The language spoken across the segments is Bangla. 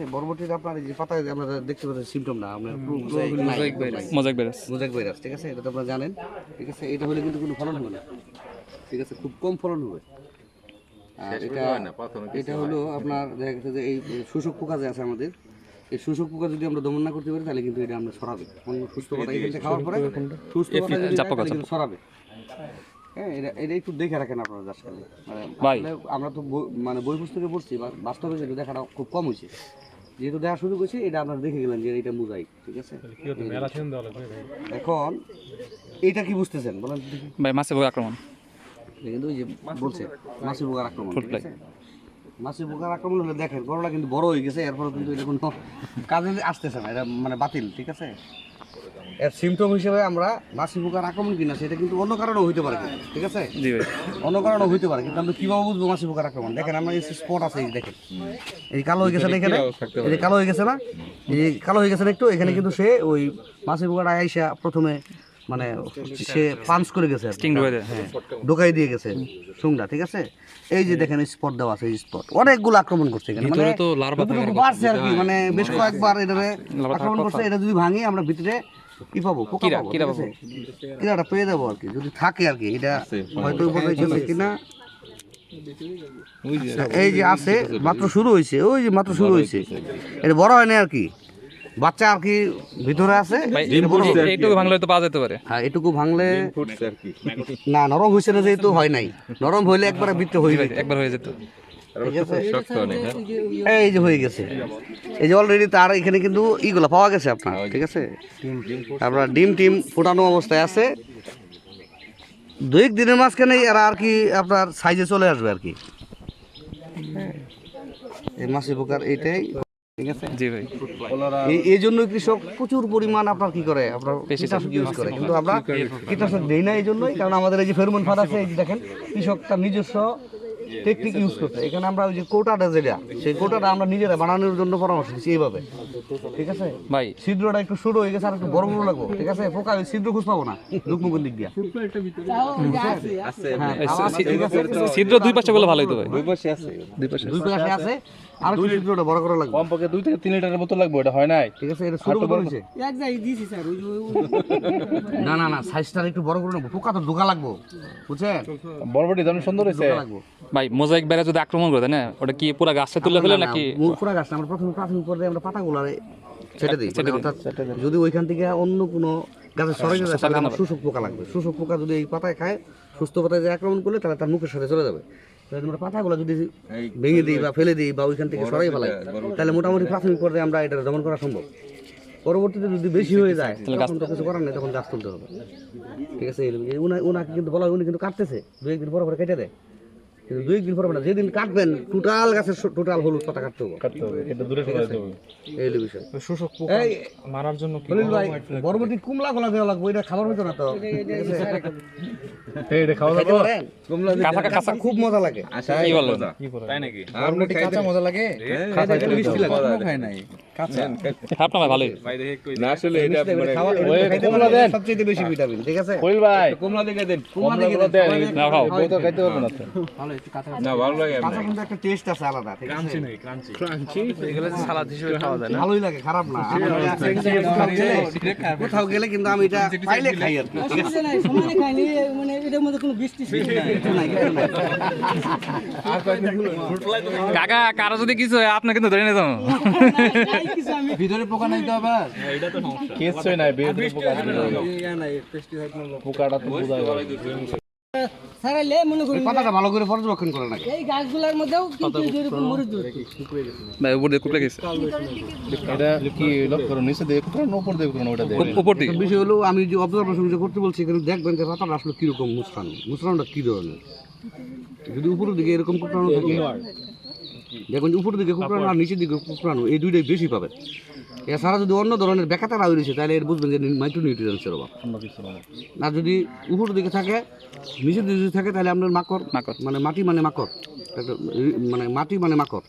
আছে বরবটির আপনার এই যে পাতায় আমরা দেখতে পাচ্ছি সিমটম না আপনার mosaic virus mosaic virus mosaic virus ঠিক আছে? এটা তো আপনারা জানেন। ঠিক আছে? এটা হলে কিন্তু কোনো ফলন হবে না। ঠিক আছে? খুব কম ফলন হবে। এটা এটা হলো আপনার দেখা গেছে যে এই শোষক পোকা যে আছে আমাদের এই শোষক পোকা যদি আমরা দমন না করতে পারি তাহলে কিন্তু এটা আমরা সরাবে। অন্য সুস্থ পাতা এখান খাওয়ার পরে সুস্থ কিন্তু সরাবে। হ্যাঁ এটা এটা একটু দেখে রাখেন আপনারা যার সাথে মানে আমরা তো বই- মানে বই পুস্তকে পড়ছি বাস্তবে যেটা দেখাটা খুব কম হয়েছে। যেহেতু দেখা শুরু করছি এটা আপনারা দেখে গেলেন যে এটা মোজাইক ঠিক আছে? এখন এটা কি বুঝতেছেন? বলেন ভাই মাছে বোকার আক্রমণ। কিন্তু ওই যে বলছে মাছে পোকার আক্রমণ ঠিক আছে? মাছের পোকার আক্রমণ হলে দেখেন গরুটা কিন্তু বড় হয়ে গেছে এরপরে কিন্তু এটা কোনো কাজে আসতেছে না এটা মানে বাতিল ঠিক আছে? এর সিমটম হিসেবে আমরা মাছি পোকার আক্রমণ কিনা সেটা কিন্তু অন্য কারণেও হইতে পারে ঠিক আছে? অন্য কারণেও হইতে পারে কিন্তু আমরা কীভাবে বুঝব মাছি পোকার আক্রমণ? দেখেন আমরা এই স্পট আছে এই দেখেন। এই কালো হয়ে গেছে না এখানে এই কালো হয়ে গেছে না? এই কালো হয়ে গেছে না একটু এখানে কিন্তু সে ওই মাছি পোকাটা আইসা প্রথমে মানে সে পাঞ্চ করে গেছে আর কি। স্টিং ঢুকে দেয়। হ্যাঁ ঢোকাই দিয়ে গেছে সুংটা ঠিক আছে? এই যে দেখেন স্পট দেওয়া আছে স্পট অনেকগুলো আক্রমণ করছে এখানে মানে তো বাড়ছে আর কি মানে বেশ কয়েকবার এটারে আক্রমণ করছে এটা যদি ভাঙি আমরা ভিতরে কি পাবো? পোকা পাবো কিরা কিরাটা পেয়ে যাব আর কি যদি থাকে আর কি এটা হয়তো গেছে কিনা। এই যে আছে মাত্র শুরু হয়েছে ওই যে মাত্র শুরু হয়েছে। এটা বড় হয়নি আর কি? বাচ্চা আর কি ভিতরে আছে? ভাই এইটুকু ভাঙলে তো পাওয়া যেতে পারে। হ্যাঁ এটুকু ভাঙলে না নরম হয়েছে না যেহেতু হয় নাই। নরম হইলে একবারে ভিতরে হয়ে যেত। একবার হয়ে যেত। এই যে হয়ে। গেছে। এই যে অলরেডি তার এখানে কিন্তু ইগুলো পাওয়া গেছে আপনার ঠিক আছে? আপনার ডিম টিম ফোটানো অবস্থায় আছে। দুই এক দিনের মাঝখানে এরা আর কি আপনার সাইজে চলে আসবে আর কি। হ্যাঁ। এই মাসি পোকার এইটাই ঠিক আছে? জি ভাই। এই- এই জন্য কৃষক প্রচুর পরিমাণ আপনার কি করে আপনার কীটনাশক ইউজ করে। কিন্তু আমরা কীটনাশক দেই না এই জন্যই কারণ আমাদের এই যে ফেরোমন ফাঁদ আছে এই যে দেখেন কৃষক তার নিজস্ব টেকনিক ইউজ করতে। এখানে আমরা ওই যে কোটাটা যেটা সেই কোটাটা আমরা নিজেরা বানানোর জন্য পরামর্শ দিচ্ছি এইভাবে। ঠিক আছে? ভাই। ছিদ্রটা একটু ছোট হয়ে গেছে আর একটু বড় বড় লাগবো ঠিক আছে? পোকা ওই ছিদ্র খুঁজ পাবো না লুকমুখের দিক দিয়া। হ্যাঁ। ছিদ্র দুই পাশে বলে ভালো হতো ভাই। দুই পাশে আছে। আর একটু ছিদ্রটা বড় করে লাগবে। কমপক্ষে দুই থেকে তিন লিটারের মতো লাগবে এটা হয় নাই? ঠিক আছে এটা ছোট করে হয়েছে। না না না সাইজটা একটু বড় করে নেব। পোকা তো ঢোকা লাগবো বুঝছেন? সুন্দর হয়েছে। ভাই মোজাইক ভাইরাস যদি আক্রমণ করে দেয় না? ওটা কি পুরো গাছটা তুলে ফেলে নাকি? মূল পুরা গাছ না, আমরা প্রথমে প্রাথমিক পর্যায়ে আমরা পাতাগুলো ছেটে দিই। মানে অর্থাৎ যদি ওইখান থেকে অন্য কোনো গাছে সরে যায় তাহলে আমার শোষক পোকা লাগবে। শোষক পোকা যদি এই পাতায় খায় সুস্থ পাতায় যে আক্রমণ করলে তাহলে তার মুখের সাথে চলে যাবে। তাহলে আমরা পাতাগুলো যদি ভেঙে দিই বা ফেলে দিই বা ওইখান থেকে সরাই ফেলাই তাহলে মোটামুটি প্রাথমিক পর্যায়ে আমরা এটা দমন করা সম্ভব। পরবর্তীতে যদি বেশি হয়ে যায় তখন তো কিছু করার নেই তখন গাছ তুলতে হবে। ঠিক আছে উনাকে কিন্তু বলা হয় উনি কিন্তু কাটতেছে। দু একদিন পরে পরে কেটে দেয়। কিন্তু দুই একদিন পরে না, যেদিন কাটবেন টোটাল গাছের টোটাল হলুদ পাতা কাটতে হবে। কাটতে হবে এটা দূরে সরে যেতে হবে। এই বিষয়। শোষক এই মারার জন্য কি বরবটি কুমলা গোলা দেওয়া লাগবে এটা খাবার হইতো না তো। এই এটা খাওয়া খাইতে পারেন? কাঁচা কাঁচা খুব মজা লাগে। কি বলেন? তাই নাকি? বরবটি কাঁচা মজা লাগে। খাইতে একটু মিষ্টি লাগে। খাই নাই কাঁচা। না ভাই ভালোই না আসলে এটা মানে খাওয়া- এটা ওই খাইতে কমলা পারলে দেন। সবচেয়ে বেশি ভিটামিন ঠিক আছে? কইল ভাই। কমলা দিকে দেন কমলা দিকে দেন। দেন। না খাও। বই তো খাইতে পারব না তো না ভালো লাগে কাঁচা কিন্তু একটা টেস্ট আছে আলাদা ঠিক আছে? সালাদ হিসেবে খাওয়া যায় ভালোই লাগে খারাপ না। কোথাও গেলে- কিন্তু আমি এটা পাইলে খাই আর ঠিক আছে? সমানে খাইনি মানে এটার মধ্যে কোনো বৃষ্টি ছিল না। কিছু নাই, কিছু নাই। কাকা কারও যদি কিছু হয় আপনি কিন্তু ধরে নিত তাই কিছু আমি। কেসই নাই বের পোকা পোকাটা তো বোঝাই যায়। সারাইলে মনে করি পাতাটা ভালো করে পর্যবেক্ষণ করে নাকি? এই গাছগুলোর মধ্যেও কিন্তু ভাই উপর দিয়ে কুপলে গেছে। এটা কি লক্ষ্য করো নিচে দিয়ে উপর দিয়ে ওটা উপর দিয়ে বিষয় হলো আমি যে অবজারভেশন যে করতে বলছি এখানে দেখবেন যে পাতাটা আসলে কীরকম মুসরান। মুসরানটা কি ধরনের? যদি উপরের দিকে এরকম কুকরানো থাকে দেখুন উপর দিকে কুকরানো আর নিচের দিকে কুকরানো এই দুইটাই বেশি পাবে। এছাড়া যদি অন্য ধরনের বেকাতারা রয়েছে তাহলে এর বুঝবেন যে মাইক্রো নিউট্রিয়েন্টসের অভাব। না আর যদি উপর দিকে থাকে নিচের দিকে যদি থাকে তাহলে আপনার মাকড় মাকড়। মানে মাটি মানে মাকড়। মানে মাটি মানে মাকড়।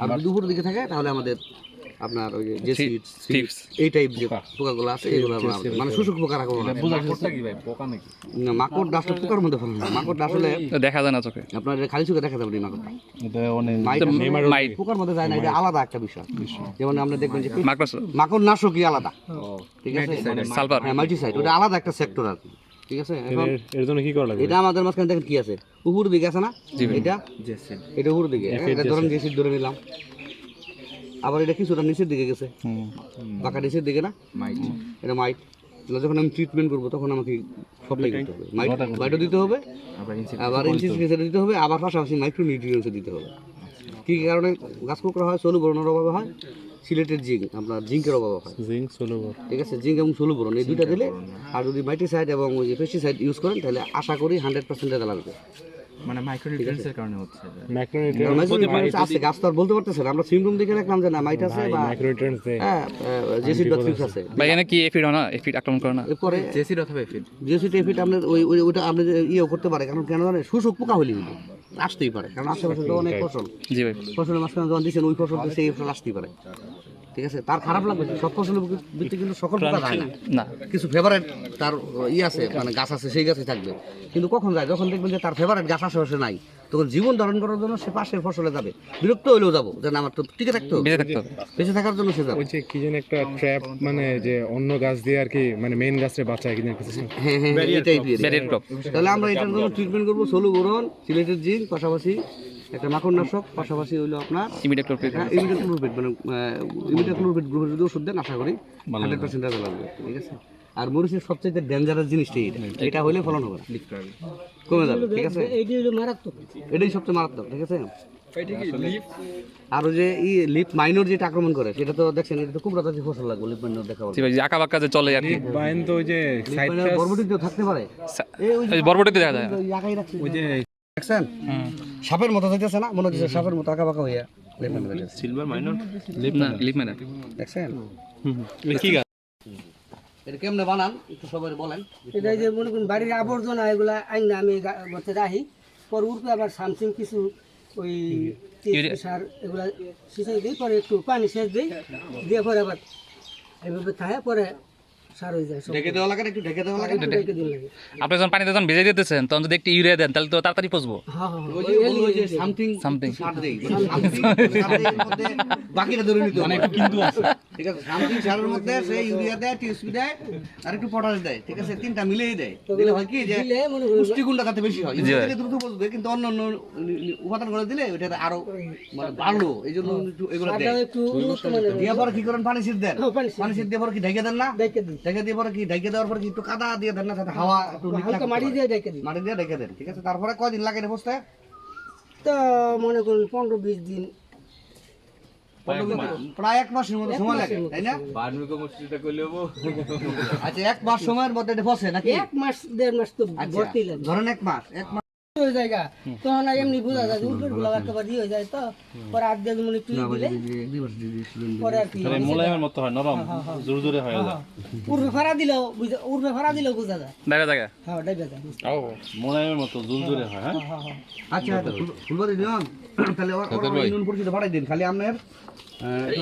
আর যদি উপর দিকে থাকে তাহলে আমাদের আপনার ওই যে এই টাইপ যে পোকাগুলো আছে এগুলো মানে শোষক পোকা রাখব না কি ভাই? পোকা নাকি? না, মাকড় ডাসটা পোকার মধ্যে ফেলে না। মাকড় আসলে দেখা যায় না চোখে। আপনার এটা খালি চোখে দেখা যাবে পোকার মধ্যে যায় না এটা আলাদা একটা বিষয়। যেমন আমরা দেখবেন যে মাকড় নাশকই আলাদা। ঠিক আছে? সালফার। হ্যাঁ মাল্টিসাইড ওটা আলাদা একটা সেক্টর আর কি। ঠিক আছে? এখন এর জন্য কি করা লাগবে? এটা আমাদের মাঝখানে দেখেন কি আছে? উপর দিকে আছে না? এটা? এটা উপর দিকে। হ্যাঁ, এটা ধরেন জেসিড ধরে নিলাম। আবার এটা কিছুটা নিচের দিকে গেছে। বাঁকা নিচের দিকে না? এটা মাইট। যখন আমি ট্রিটমেন্ট করব তখন আমাকে সবটাই করতে হবে। মাইট মাইটও দিতে হবে আবার ইনসিস্টেন্সে দিতে হবে আবার পাশাপাশি মাইক্রো নিউট্রিয়েন্টসও দিতে হবে। কী কী কারণে? গাছ কুকরা হয় সলু বরণের অভাবে হয় সিলেটের জিঙ্ক আপনার জিঙ্কের অভাবে হয়। জিঙ্ক সোলোবর ঠিক আছে জিঙ্ক এবং সলু বরণ এই দুইটা দিলে আর যদি মাইটিসাইড এবং ওই পেস্টিসাইড ইউজ করেন তাহলে আশা করি হান্ড্রেড পার্সেন্ট রেজাল্ট আসবে মানে মাইক্রোনিউট্রিয়েন্টসের কারণে হচ্ছে ম্যাক্রোনিউট্রিয়েন্টস আছে গাছ তো আর বলতে পারতেছে না আমরা সিমটম দেখে রাখলাম যে না মাইট আছে বা ম্যাক্রোনিউট্রিয়েন্টস দেয় হ্যাঁ জেসিড বা থ্রিপস আছে। ভাই এখানে কি এফিড না? এফিড আক্রমণ করে না? এরপরে জেসির অথবা এফিড। টেফিট আপনার ওই ওই ওইটা আপনি ইয়ে করতে পারে কারণ কেন জানেন শোষক পোকা হলে। আসতেই পারে কারণ আশেপাশে তো অনেক ফসল। জি ভাই। ফসলের মাঝখানে যখন দিচ্ছেন ওই ফসল তো সেই ফসল আসতেই পারে। ঠিক আছে? তার খারাপ লাগবে সব ফসলের ভিত্তি কিন্তু সকল পোকা যায় না। না। কিছু ফেভারেট তার ই আছে মানে গাছ আছে সেই গাছে থাকবে। কিন্তু কখন যায়? যখন দেখবেন যে তার ফেভারেট গাছ আশেপাশে নাই তখন জীবন ধারণ করার জন্য সে পাশের ফসলে যাবে। বিরক্ত হইলেও যাব। যে না আমার তো টিকে থাকতে হবে। বেঁচে থাকতে বেঁচে থাকার জন্য সে যাবে। ওই কি যেন একটা ট্র্যাপ মানে যে অন্য গাছ দিয়ে আর কি মানে মেইন গাছটা বাঁচায় কি যেন হ্যাঁ হ্যাঁ হ্যাঁ, এটাই তাহলে আমরা এটার জন্য ট্রিটমেন্ট করব। সলু বোরন সিলেটের জিঙ্ক পাশাপাশি একটা মাকড়নাশক পাশাপাশি হইল আপনার ইমিডিয়েট ক্রপ হ্যাঁ মানে ইমিডিয়েট ক্লোরোফিট গ্রুপের যদি ওষুধ দেন আশা করি হান্ড্রেড পার্সেন্ট রেজাল্ট আসবে ঠিক আছে? আর মরিচের সবচেয়ে ডেঞ্জারাস জিনিসটাই এটা এটা হলে ফলন হবে না। কমে যাবে ঠিক আছে? এটাই সবচেয়ে মারাত্মক ঠিক আছে? আর ওই যে ই লিপ মাইনর যেটা আক্রমণ করে সেটা তো দেখছেন এটা তো খুব রাতাতি ফসল লাগবে লিপ মাইনর দেখা যে আঁকা বাঁকা যে চলে আর কি। বাইন তো ওই যে সাইড বরবটিতেও থাকতে পারে। এই বরবটিতে দেখা যায়। আঁকাই রাখছে। ওই যে দেখছেন সাপের মতো যাইতেছে না মনে হচ্ছে সাপের মতো আঁকা বাঁকা হইয়া leaf miner silver miner leaf না লিপ মানে দেখছেন কি গাছ? এটা কেমনে বানান? একটু সবাই বলেন। এটা যে মনে করুন বাড়ির আবর্জনা এগুলা আইন না আমি গর্তে রাখি। পর উঠবে আবার সামসিং কিছু ওই সার এগুলা সিঁচাই দিই পরে একটু পানি সেচ দিই। দিয়ে পরে আবার এভাবে থাকে পরে হয়ে ঢেকে ঢেকে দিন আপনি যখন পানিতে যখন ভেজে দিতেছেন তখন যদি একটু ইউরিয়া দেন তাহলে তো তাড়াতাড়ি পচবো। হ্যাঁ হ্যাঁ ওই যে বলল যে সামথিং সামথিং সার দেই something সারের মধ্যে বাকিটা ধরে নিতে মানে কিন্তু আছে। ঠিক আছে সামথিং সারের মধ্যে সে ইউরিয়া দেয় টিএসপি দেয় আর একটু পটাশ দেয় ঠিক আছে? তিনটা মিলেই দেয়। দিলে হয় কি যে পুষ্টিগুণটা তাতে বেশি হয়। ইউরিয়া দ্রুত বসবে কিন্তু অন্য অন্য উপাদান করে দিলে ওটা আরও মানে বাড়লো। এই জন্য এগুলো দেয়। দিয়ে পরে কি করেন? পানি শীত দেন। হ্যাঁ, পানি শীত দিয়ে পরে কি ঢেকে দেন না? রেখে দিই। ঢেকে দিয়ে পরে কি ঢেকে দেওয়ার পরে কি একটু কাদা দিয়ে দেন না হাওয়া একটু হালকা মাটি দিয়ে দিই মাটি দিয়ে ঢেকে দেন ঠিক আছে? তারপরে কয়দিন লাগে রে বসতে তো মনে করুন পনেরো বিশ দিন। প্রায় এক মাসের মতো সময় লাগে তাই না? আচ্ছা এক মাস সময়ের মধ্যে এটা বসে নাকি? এক মাস দেড় মাস তো আচ্ছা ভর্তি লাগে ধরেন এক মাস এক মাস হয়ে জায়গা তখন এমনি বোঝা যায় উল্টোরগুলো একেবারে ইয়ে হয়ে যায় তো। পরে আট দিন মনে তুই দিলে। পরে আর কি। মোলায়েমের মতো হয় নরম জোর জোরে হয়ে যায়। উর্ফে ফাড়া দিলেও বুঝা- উর্ফে ফাড়া দিলেও বোঝা যায়। হ্যাঁ ডাইবে যায় মোলায়েমের মতো জোর জোরে হয় হ্যাঁ? আচ্ছা আচ্ছা ফুলবাড়ি দিলাম। তাহলে ওর ওর ইউনিয়ন পরিষদে পাঠাই দিন খালি আপনার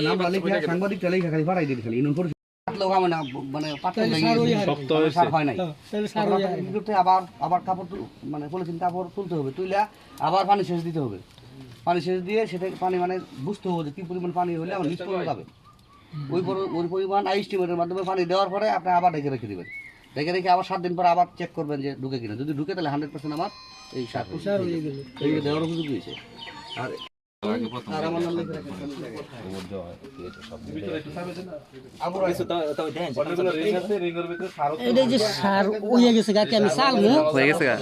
নামটা লিখে সাংবাদিকটা লিখে খালি পাঠাই দিন খালি ইউনিয়ন পাতলেও না, মানে পাতলে সার শক্ত সার হয় নাই। হ্যাঁ? আবার আবার কাপড় মানে পলিথিন কাপড় তুলতে হবে তুইলে আবার পানি সেচ দিতে হবে। পানি সেচ দিয়ে সেটা পানি মানে বুঝতে হবে যে কি পরিমাণ পানি হলে আমার যাবে ওই ওই পরিমাণ আইস স্টিমের মাধ্যমে পানি দেওয়ার পরে আপনি আবার ঢেকে রেখে দেবেন। রেখে রেখে আবার সাত দিন পরে আবার চেক করবেন যে ঢুকে কিনা। যদি ঢুকে তাহলে হান্ড্রেড পার্সেন্ট আমার এই সার সার হয়ে গেল। এই দেওয়ার উপযোগী হয়েছে। আর আর আমার নাম লিখে রাখেন। এটা যে সার হয়ে গেছে গাকে আমি চালমু হয়ে গেছে গা।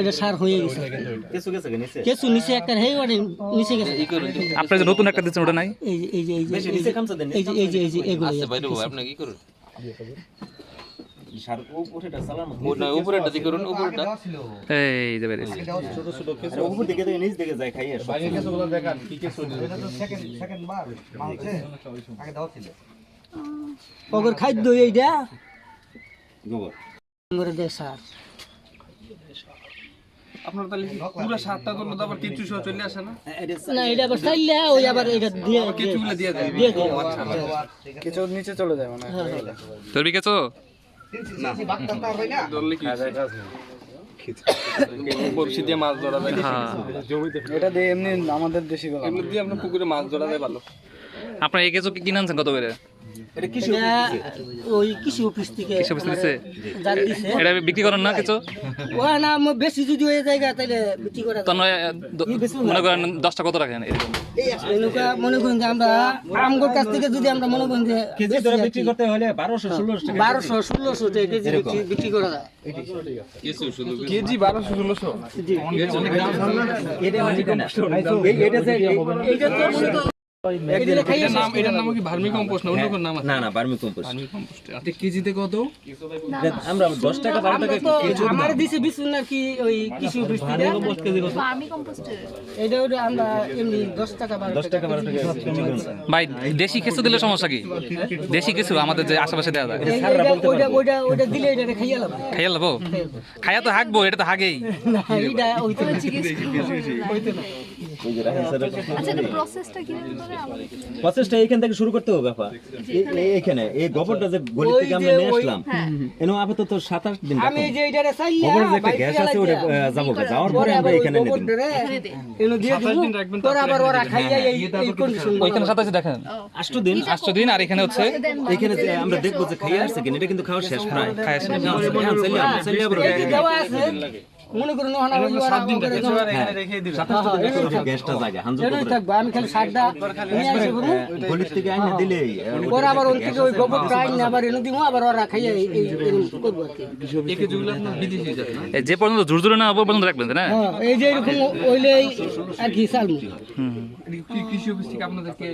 এটা সার হয়ে গেছে। কেঁচু নিচে? একটা হেই ওটা নিচে গেছে। আপনার যে নতুন একটা দিচ্ছেন ওটা নাই? এই যে এই যে এই যে এই যে এই যে এই যে এই যে এগুলো আপনি কি উপরেটা উপরেটা এই যে বেরিয়েছে। দেখান কি কেস এটা তো second second বার মাংসে আগে দেওয়া ছিল। ওগর খাদ্য এইটা? গোবর। দে সার আপনার তাহলে পুরো সাতটা তুললে তো আবার কিছু সহ চলে আসে না? না এটা আবার চাইলে ওই আবার এটা দিয়ে কিছুগুলো দিয়ে দেয়। দিয়ে দেয়। আচ্ছা কিছু নিচে চলে যায় মানে। তোর বিকেছো? ধরলে কি বড়শি দিয়ে মাছ ধরা যায়। হ্যাঁ। এটা দিয়ে এমনি আমাদের দেশি এমনি দিয়ে আপনার পুকুরে মাছ ধরা যায় ভালো। আপনার এই কেঁচো কিনে আনছেন কত করে? এটা ওই কৃষি অফিস থেকে কৃষি অফিস দিছে এটা বিক্রি করেন না কিছু ও না বেশি যদি হয়ে যায় তাহলে বিক্রি করা তো মনে করেন দশটা কত রাখেন এরকম এনুকা মনে করেন যে আমরা আমগোর কাছ থেকে যদি আমরা মনে করেন যে কেজি ধরে বিক্রি করতে হলে বারোশো ষোলোশো ষোলোশো টাকা কেজি বিক্রি- করা যায় কেজি ষোলোশো আচ্ছা কৃষি থেকে এটা ভাই দেশি কিছু দিলে সমস্যা কি? দেশি কিছু আমাদের যে আশেপাশে দেওয়া যায়। এই- এইটা- ওইটা ওইটা ওইটা দিলে এটা খাইয়ে লাভ খাইয়া খাইয়া তো হাঁকবো এটা তো হাগেই। না আচ্ছা এটা প্রসেসটা কীভাবে করে আমাদের প্রসেসটা এখান থেকে শুরু করতে হবে ব্যাপার এ- এ- এখানে এই গোবরটা যে গলি থেকে আমরা যে নিয়ে আসলাম এনে আপাতত সাত দিন আমি যে এইটারে চাইয়া গোবরের যে একটা গ্যাস আছে ওটা যাব যাওয়ার পরে পরে আমরা এখানে নিয়ে দিন গোবরটারে দিয়ে দিব। পরে আবার ওরা খাইয়া এই এই ওইখানে সাথে দেখেন আষ্ট দিন আষ্ট দিন আর এখানে হচ্ছে এখানে যে আমরা দেখব যে খাইয়ে আসছে কিনা এটা কিন্তু খাওয়া শেষ প্রায়। খাইয়া শেষ। হ্যাঁ, মনে করুন ওখানে ওই ওরা করে গ্যাসটা জায়গা হাঞ্জু এটাই থাকবে আমি খালি সারটা নিয়ে আসি গলির থেকে আইনে পরে আবার ওর থেকে ওই গোবরটা আইন আবার এনে দিব আবার ওরা খাইয়া এই করব আর কি। আপনার বিদেশি যায় যে পর্যন্ত জোর জোরে না হব পর্যন্ত রাখবেন না? হ্যাঁ এই যে এরকম ওইলেই আর কি চালমু কৃষি অফিস থেকে আপনাদেরকে